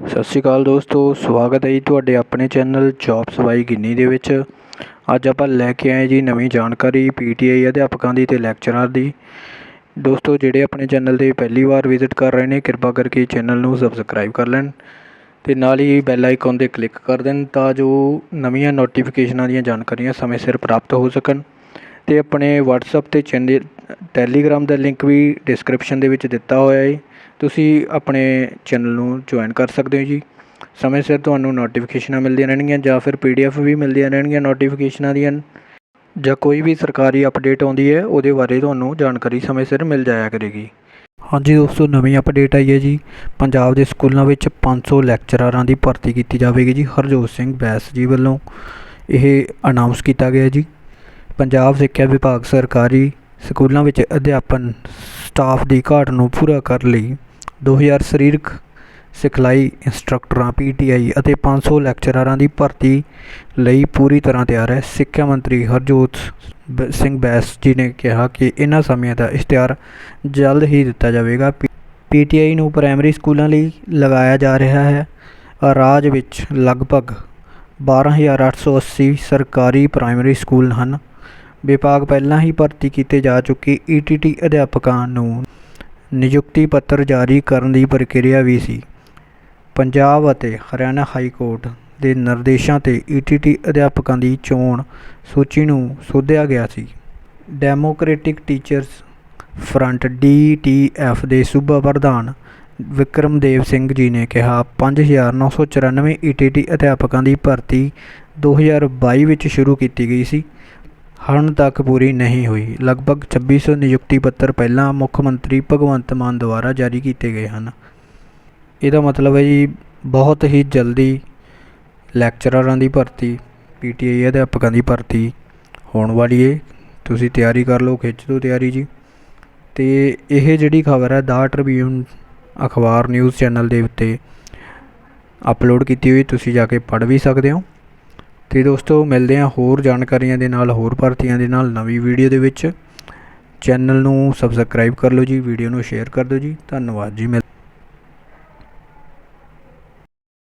ਸਤਿ ਸ਼੍ਰੀ ਅਕਾਲ ਦੋਸਤੋ, ਸਵਾਗਤ ਹੈ ਜੀ ਤੁਹਾਡੇ ਆਪਣੇ ਚੈਨਲ ਜੌਬਸ ਬਾਈ ਗਿੰਨੀ ਦੇ ਵਿੱਚ। ਅੱਜ ਆਪਾਂ ਲੈ ਕੇ ਆਏ ਜੀ ਨਵੀਂ ਜਾਣਕਾਰੀ ਪੀਟੀਆਈ ਅਧਿਆਪਕਾਂ ਦੀ ਤੇ ਲੈਕਚਰਰ ਦੀ। ਦੋਸਤੋ, ਜਿਹੜੇ ਆਪਣੇ ਚੈਨਲ ਤੇ ਪਹਿਲੀ ਵਾਰ ਵਿਜ਼ਿਟ ਕਰ ਰਹੇ ਨੇ, ਕਿਰਪਾ ਕਰਕੇ ਚੈਨਲ ਨੂੰ ਸਬਸਕ੍ਰਾਈਬ ਕਰ ਲੈਣ ਤੇ ਨਾਲ ਹੀ ਬੈਲ ਆਈਕਨ ਤੇ ਕਲਿੱਕ ਕਰ ਦੇਣ ਤਾਂ ਜੋ ਨਵੀਆਂ ਨੋਟੀਫਿਕੇਸ਼ਨਾਂ ਦੀਆਂ ਜਾਣਕਾਰੀਆਂ ਸਮੇਂ ਸਿਰ ਪ੍ਰਾਪਤ ਹੋ ਸਕਣ ਤੇ ਆਪਣੇ WhatsApp ਤੇ ਚੈਨਲ ਟੈਲੀਗ੍ਰਾਮ ਦਾ ਲਿੰਕ ਵੀ ਡਿਸਕ੍ਰਿਪਸ਼ਨ ਦੇ ਵਿੱਚ ਦਿੱਤਾ ਹੋਇਆ ਹੈ ਤੁਸੀਂ ਆਪਣੇ ਚੈਨਲ ਨੂੰ ਜੁਆਇਨ ਕਰ ਸਕਦੇ ਹੋ ਜੀ। ਸਮੇਂ ਸਿਰ ਤੁਹਾਨੂੰ ਨੋਟੀਫਿਕੇਸ਼ਨਾਂ ਮਿਲਦੀਆਂ ਰਹਿਣਗੀਆਂ ਜਾਂ ਫਿਰ ਪੀਡੀਐਫ ਵੀ ਮਿਲਦੀਆਂ ਰਹਿਣਗੀਆਂ ਨੋਟੀਫਿਕੇਸ਼ਨਾਂ ਦੀਆਂ। ਜਾਂ ਕੋਈ ਵੀ ਸਰਕਾਰੀ ਅਪਡੇਟ ਆਉਂਦੀ ਹੈ ਉਹਦੇ ਬਾਰੇ ਤੁਹਾਨੂੰ ਜਾਣਕਾਰੀ ਸਮੇਂ ਸਿਰ ਮਿਲ ਜਾਇਆ ਕਰੇਗੀ। ਹਾਂਜੀ ਦੋਸਤੋ, ਨਵੀਂ ਅਪਡੇਟ ਆਈ ਹੈ ਜੀ। ਪੰਜਾਬ ਦੇ ਸਕੂਲਾਂ ਵਿੱਚ 500 ਲੈਕਚਰਾਰਾਂ ਦੀ ਭਰਤੀ ਕੀਤੀ ਜਾਵੇਗੀ ਜੀ ਹਰਜੋਤ ਸਿੰਘ ਬੈਸ ਜੀ ਵੱਲੋਂ। ਇਹ ਅਨਾਉਂਸ ਕੀਤਾ ਗਿਆ ਜੀ। ਪੰਜਾਬ ਸਿੱਖਿਆ ਵਿਭਾਗ ਸਰਕਾਰੀ ਸਕੂਲਾਂ ਵਿੱਚ ਅਧਿਆਪਨ ਸਟਾਫ ਦੀ ਘਾਟ ਨੂੰ ਪੂਰਾ ਕਰਨ ਲਈ ਦੋ ਹਜ਼ਾਰ ਸਰੀਰਕ ਸਿਖਲਾਈ ਇੰਸਟ੍ਰਕਟਰਾਂ ਆਈ ਅਤੇ ਪੰਜ ਸੌ ਲੈਕਚਰਾਰਾਂ ਦੀ ਭਰਤੀ ਲਈ ਪੂਰੀ ਤਰ੍ਹਾਂ ਤਿਆਰ ਹੈ। ਸਿੱਖਿਆ ਮੰਤਰੀ ਹਰਜੋਤ ਬ- ਸਿੰਘ ਬੈਂਸ ਜੀ ਨੇ ਕਿਹਾ ਕਿ ਇਹਨਾਂ ਸਮਿਆਂ ਦਾ ਇਸ਼ਤਿਹਾਰ ਜਲਦ ਹੀ ਦਿੱਤਾ ਜਾਵੇਗਾ। ਪੀ ਪੀ ਟੀ ਆਈ ਨੂੰ ਪ੍ਰਾਇਮਰੀ ਸਕੂਲਾਂ ਲਈ ਲਗਾਇਆ ਜਾ ਰਿਹਾ ਹੈ। ਰਾਜ ਵਿੱਚ ਲਗਭਗ 12880 ਸਰਕਾਰੀ ਪ੍ਰਾਇਮਰੀ ਸਕੂਲ ਹਨ। ਵਿਭਾਗ ਪਹਿਲਾਂ ਹੀ ਭਰਤੀ ਕੀਤੇ ਜਾ ਚੁੱਕੇ ਈ ਟੀ ਟੀ ਅਧਿਆਪਕਾਂ ਨੂੰ ਨਿਯੁਕਤੀ ਪੱਤਰ ਜਾਰੀ ਕਰਨ ਦੀ ਪ੍ਰਕਿਰਿਆ ਵੀ ਸੀ। ਪੰਜਾਬ ਅਤੇ ਹਰਿਆਣਾ ਹਾਈ ਕੋਰਟ ਦੇ ਨਿਰਦੇਸ਼ਾਂ ਤੇ ਈ ਟੀ ਅਧਿਆਪਕਾਂ ਦੀ ਚੋਣ ਸੂਚੀ ਨੂੰ ਸੋਧਿਆ ਗਿਆ ਸੀ। Democratic teachers front D T DTF ਦੇ ਸੂਬਾ ਪ੍ਰਧਾਨ ਵਿਕਰਮਦੇਵ ਸਿੰਘ ਜੀ ਨੇ ਕਿਹਾ 5994 ਈਟੀਟੀ ਅਧਿਆਪਕਾਂ ਦੀ ਭਰਤੀ 2022 ਵਿੱਚ ਸ਼ੁਰੂ ਕੀਤੀ ਗਈ ਸੀ। ਹੁਣ ਤੱਕ ਪੂਰੀ ਨਹੀਂ ਹੋਈ। ਲਗਭਗ ਛੱਬੀ ਸੌ ਨਿਯੁਕਤੀ ਪੱਤਰ ਪਹਿਲਾਂ ਮੁੱਖ ਮੰਤਰੀ ਭਗਵੰਤ ਮਾਨ ਦੁਆਰਾ ਜਾਰੀ ਕੀਤੇ ਗਏ ਹਨ। ਇਹਦਾ ਮਤਲਬ ਹੈ ਜੀ, ਬਹੁਤ ਹੀ ਜਲਦੀ ਲੈਕਚਰਾਰਾਂ ਦੀ ਭਰਤੀ ਪੀਟੀਆਈ ਅਧਿਆਪਕਾਂ ਦੀ ਭਰਤੀ ਹੋਣ ਵਾਲੀ ਏ। ਤੁਸੀਂ ਤਿਆਰੀ ਕਰ ਲਓ, ਖਿੱਚ ਦਿਓ ਤਿਆਰੀ ਜੀ। ਤੇ ਇਹ ਜਿਹੜੀ ਖਬਰ ਹੈ ਦਾ ਟ੍ਰਿਬਿਊਨ ਅਖਬਾਰ ਨਿਊਜ਼ ਚੈਨਲ ਦੇ ਉੱਤੇ ਅਪਲੋਡ ਕੀਤੀ ਹੋਈ, ਤੁਸੀਂ ਜਾ ਕੇ ਪੜ੍ਹ ਵੀ ਸਕਦੇ ਹੋ। ਅਤੇ ਦੋਸਤੋ ਮਿਲਦੇ ਹਾਂ ਹੋਰ ਜਾਣਕਾਰੀਆਂ ਦੇ ਨਾਲ, ਹੋਰ ਭਰਤੀਆਂ ਦੇ ਨਾਲ ਨਵੀਂ ਵੀਡੀਓ ਦੇ ਵਿੱਚ। ਚੈਨਲ ਨੂੰ ਸਬਸਕ੍ਰਾਈਬ ਕਰ ਲਓ ਜੀ, ਵੀਡੀਓ ਨੂੰ ਸ਼ੇਅਰ ਕਰ ਦਿਓ ਜੀ। ਧੰਨਵਾਦ ਜੀ, ਮਿਲ